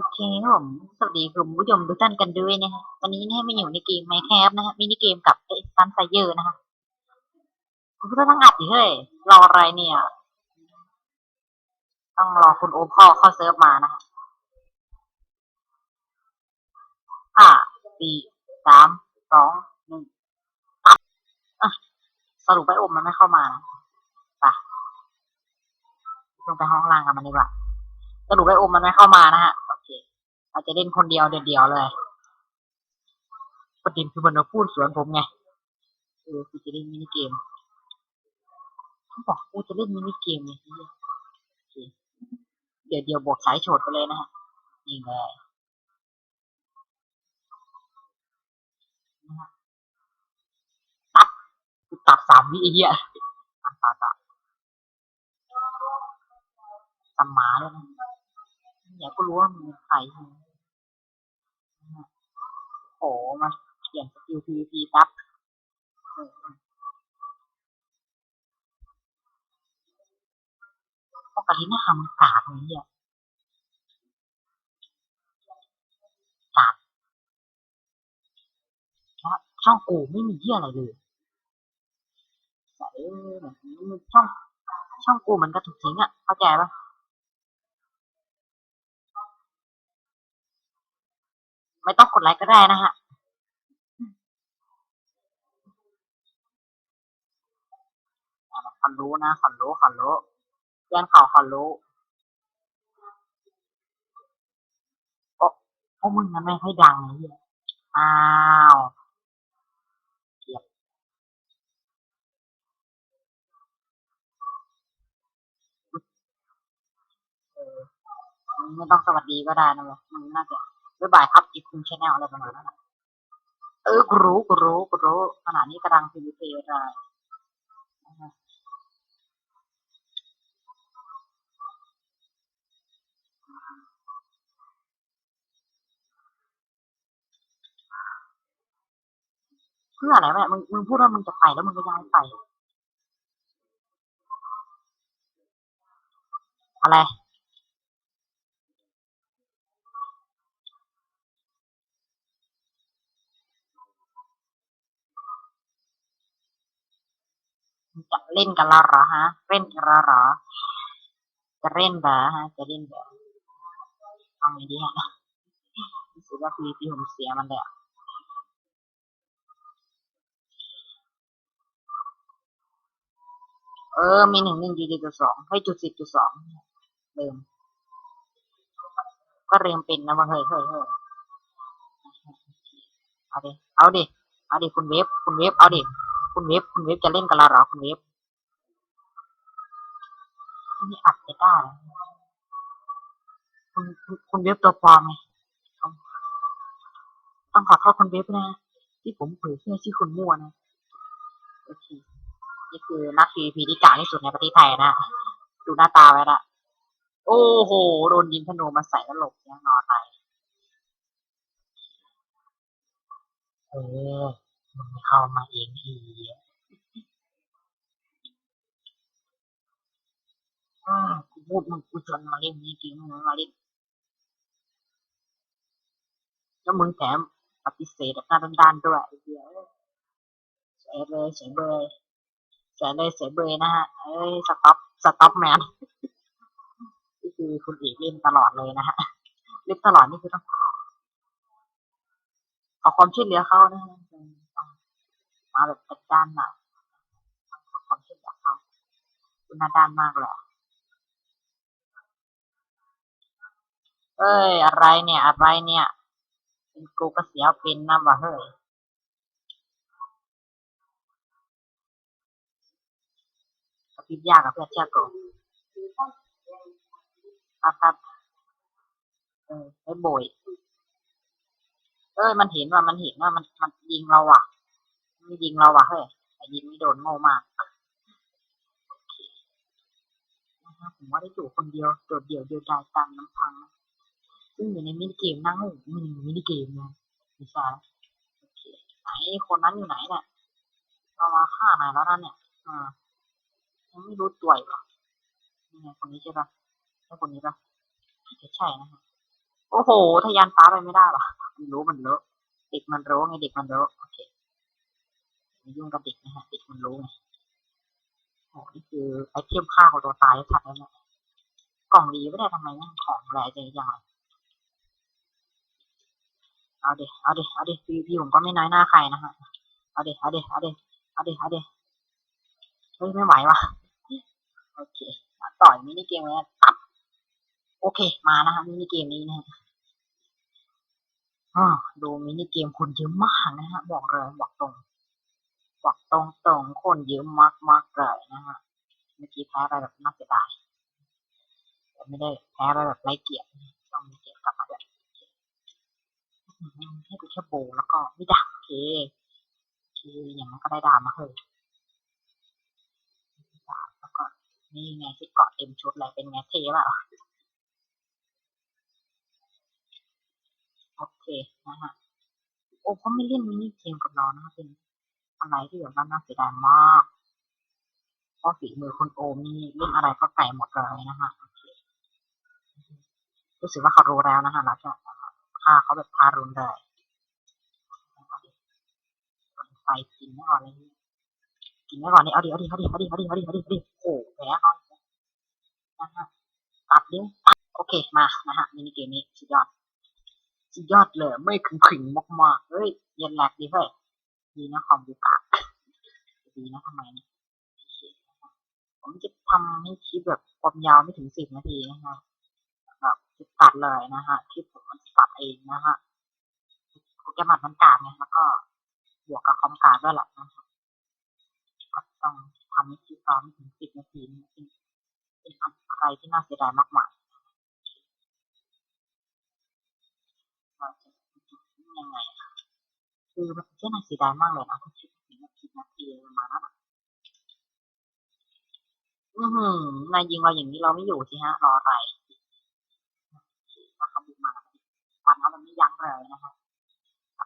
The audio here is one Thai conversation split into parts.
โอเคครับผมสวัสดีกลุ่มผู้ชมทุกท่านกันด้วยนะฮะวันนี้เนี่ยมาอยู่ในเกมไมค์แคปนะฮะมินิเกมกับเอซันไซเยอร์นะฮะคุณผู้ชมต้องอัดดิเฮ้ยรออะไรเนี่ย ต้องรอคุณโอมเข้าเข้าเซิร์ฟมานะฮะห้าสี่สามสองหนึ่งสรุปไปโอมมันไม่เข้ามานะไปลงไปห้องล่างกันมันดีกว่าสรุปไอโอมมันไม่เข้ามานะฮะ อเคอาจจะเล่นคนเดียวเดียวเลยประเด็นคือมันมาพูดสวนผมไงเออกูจะเล่นมินิเกมเขาบอกกูจะเล่นมินิเกมเลยโอเดี๋ยวเดี๋ยวบอกสายโฉดไปเลยนะฮะนี่เลยตัดกูตัดสามวิไอ้เหี้ยตัดตัดตัดสมมาเลยนะ เดี๋ยก็รู้ว่ามันเป็นใครนะฮะโอ้มาเปลี่ยนสกิล PVP แป๊บปกตินะทำกากเลยเนี่ยกากนะช่องกูไม่มีเหี้ยอะไรเลยแต่แบบนี้ช่องช่องกูมันก็ถูกทิ้งอะเข้าใจปะ ไม่ต้องกดไลค์ก็ได้นะฮะขอนรู้นะขอนรู้ขอนรู้แจ้งข่าวขอนรู้โอ้พวกมึงมันไม่ค่อยดังเหี้ยอ้าวเกียบเออไม่ต้องสวัสดีก็ได้นะเว้ยมึงน่าจะ บ๊ายบายครับอีคุงชแนลอะไรประมาณนั้นอะเออกูรู้กูรู้กูรู้ขณะนี้กำลังพีวีเพลยนะฮะเพื่ออะไรวะเนี่มึงมึงพูดว่ามึงจะไปแล้วมึงก็ยังไม่ไปอะไร จะเล่นกันและเหรอฮะ เล่นกันและเหรอ จะเล่นเหรอฮะ จะเล่นเหรอเอาไงดีฮะรู้สึกว่าพีพีผมเสียมันเลยอะเออ มีหนึ่งหนึ่งจุดจุดสองให้จุดสิบจุดสองเดิมก็เรียงเป็นนะว่าเฮ้ยเฮ้ยเฮ้ยเอาดิ เอาดิ เอาดิ คุณเวฟ คุณเวฟ เอาดิ คุณเวฟคุณเวฟจะเล่นกันและเหรอคุณเวฟนี่อัดจะได้เหรอคุณคุณคุณเวฟตัวปลอมไงต้องต้องขอโทษคุณเวฟนะ ที่ผมเผยแพร่ชื่อคุณมั่วนะโอเคนี่คือนัก PVP ที่กาที่สุดในประเทศไทยนะดูหน้าตาไว้ละโอ้โหโดนยิงธนูมาใส่แล้วหลบยังนอนไปเออ มันเข้ามาเองทีอ่ากูพูดมึงกูชวนมาเล่นนี้จริงมึงมาเล่นแล้วมึงแถมปฏิเสธแบบหน้าด้านๆด้วยไอ้เหี้ยเสียเลยเสียเบยเสียเลยเสียเบยนะฮะเอ้ยสต็อปสต็อปแมนนี่คือคุณเอกเล่นตลอดเลยนะฮะเล่นตลอดนี่คือต้องขอความช่วยเหลือเขานะฮะต้องมาแบบจั ดการหน่อยต้องขอความช่วยเหลือเขาคุณหน้าด้านมากเลยเอ้ย อะไรเนี่ย อะไรเนี่ย เป็นกูก็เสียเป็นนะวะเฮ้ยสปิดยากกับเพื่อนเชื่อกูครับครับเออไอ้โบยเอ้ย มันเห็นว่ามันเห็นว่ามันมันยิงเราว่ะ มันยิงเราว่ะเฮ้ยแต่ยิงไม่โดนโง่มากนะครับผมว่าได้อยู่คนเดียวโดดเดี่ยวเดียวดายตามลำพังซึ่งอยู่ในมินิเกมนั่งมันอยู่มินิเกมนะม่ใช่โอเคไหนคนนั้นอยู่ไหนเนี่ยเรามาฆ่านายแล้วนั่นเนี่ยอ่ายังไม่รู้ตัวอีกหรอนี่ไงคนนี้ใช่ปะใช่คนนี้ปะน่ใช่นะฮะโอ้โหทะยานฟ้าไปไม่ได้หรอมันรู้มันรู้เด็กมันรู้ไงเด็กมันรู้โอเค ม่ยุ่งกับเด็กนะฮะเด็กมันรู้ไงโอ้นี่คือไอเทียมฆ่าของตัวตายชัดแล้วเนี่ยกล่องดีไม่ได้ทำไมนั่งของแหลใจยังไงเอาเด็เอาเด็เอาเด็พี่พี่ผมก็ไม่น้อยหน้าใครนะฮะเอาเด็เอาเด็เอาเด็เอาเด็เอาเด็เฮ้ยไม่ไหวว่ะโอเคต่อยมินิเกมเลยตับโอเค มานะฮะมินิเกมนี้นะฮะอ่าดูมินิเกมคนเยอะมากนะฮะ บอกเลยบอกตรง บอกตรงตรงๆคนเยอะมากมากๆเลยนะฮะเมื่อกี้แพ้ไปแบบน่าเสียดายแต่ไม่ได้แพ้ไปแบบไร้เกียรติต้องมีเกียรติกลับมาด้วยให้ดูแค่โบแล้วก็ไม่ด่าโอเคโอเคอย่างนั้นก็ได้ดามาเถอะดาแล้วก็นี่ไงที่เกาะเต็มชุดเลยเป็นไงเท่ป่ะโอเคนะฮะโอ้เขาไม่เล่นมินิเกมกับเรานะคะเป็น อะไรที่แบบว่าน่าเสียดายมากเพราะฝีมือคุณโอมนี่เล่นอะไรก็ไก่หมดเลยนะฮะรู้สึกว่าเขารู้แล้วนะฮะเราจะฆ่าเขาแบบทารุณเลยไฟกินไม่ก่อนเลยกินไม่ก่อนนี่เอาดิเอาดิเอาดิเอาดิเอาดิเอาดิเอาดิเอาดิโอ้แพ้เขานะฮะตัดดิ้วตัดโอเคมานะฮะมินิเกมนี้สุดยอดสุดยอดเลยไม่ขึงขึงมากๆเฮ้ยเย็นแหลกดีเฮ้ย ดีนะคอมดูกากดีนะทำไมเนี่ยผมจะทำให้คลิปแบบความยาวไม่ถึงสิบนาทีนะฮะแบบจะตัดเลยนะฮะคลิปผมมันตัดเองนะฮะโปรแกรมอัดมันกากไงแล้วก็บวกกับคอมกากด้วยแหละนะฮะก็ต้องทำให้คลิปตอนไม่ถึงสิบนาทีนี่เป็นเป็นอะไรที่น่าเสียดายมากมายเราจะยังไงอะ คือมันเป็นเรื่องน่าเสียดายมากเลยนะถ้าคลิปถึงสิบนาทีประมาณนั้นอะอือหือนายยิงเราอย่างนี้เราไม่อยู่สิฮะ รออะไรถ้าเขาบุกมาแล้วทำแล้วมันไม่ยั้งเลยนะฮะ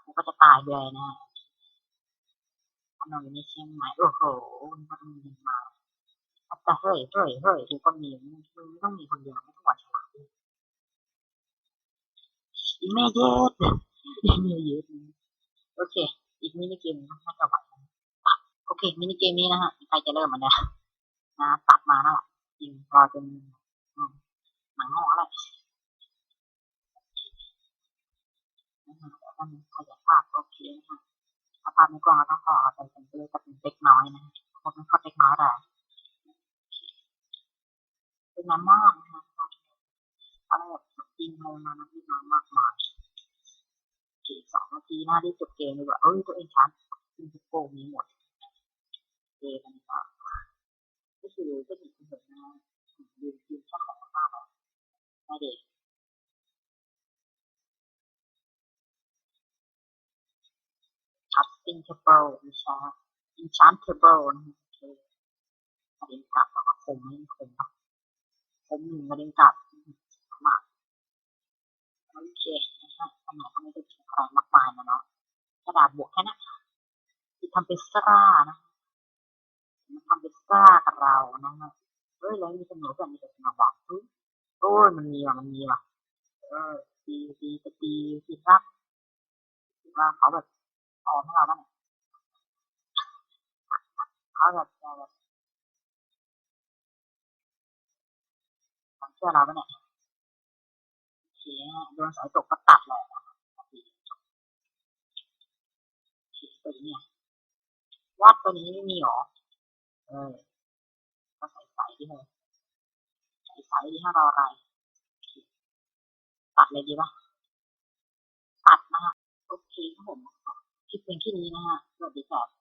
กูก็จะตายเลยนะฮะถนนนี้เชียงใหม่โอ้โหมันก็ต้องยิงมาแต่เฮ้ยเฮ้ยเฮ้ยกูก็มีมึงไม่ต้องมีคนเดียวไม่ต้องหวาดฉลาดอีเมเยสอีเมเยส โอเค อีกมินิเกมน่าจะไหวตัดโอเค มินิเกมนี้นะฮะใครจะเริ่มมันเนี่ยนะตัดมานั่นแหละจริงรอจนอืมหนังงอแล้วนะฮะแล้วมันขยับภาพโอเคนะฮะถ้าภาพไม่กว้างเราต้องขอไปเป็นเล็กกับเป็นเล็กน้อยนะฮะคนไม่ค่อยเล็กน้อยเลยเป็นน้ำมากนะฮะอะไรแบบจริงเลยมานะพี่น้องมากมาย กินสองนาทีหน้าได้จบเกมเลยว่าเออตัวเองช้าสิงคโปร์มีหมดเกมมันก็ก็คือเป็นอีกคนหนึ่งนะดูทีมชาติของพม่าเราไน่เด็กทับสิงคโปร์อิชาอินชานเทเบิลนะกระเด็นกลับก็คงไม่คงคงหนึ่งกระเด็นกลับ ระดาษบวกแค่นั้นที่ทำเป็นซ่านะมันทำเป็นซ่ากับเรานะฮะเฮ้ยแล้วมีเสนอแบบมีแต่เสนอบอกเฮ้ยโอ้ยมันมีว่ะมันมีว่ะเออตีตีตีตีตีรักว่าเขาแบบออมให้เราบ้างเขาแบบแบบเชื่อเราบ้างเนี่ยโอเคโดนสายตกก็ตัดเลยนะ ตัวนี้เนี่ยวาดตัวนี้ไม่มีหรอ เออ ก็ใส่ใส่ที่เลยใส่ใส่ที่ให้เราอะไร ตัดเลยดีปะตัดนะฮะ โอเคครับผมคลิปเพียงแค่นี้นะฮะ สวัสดีครับ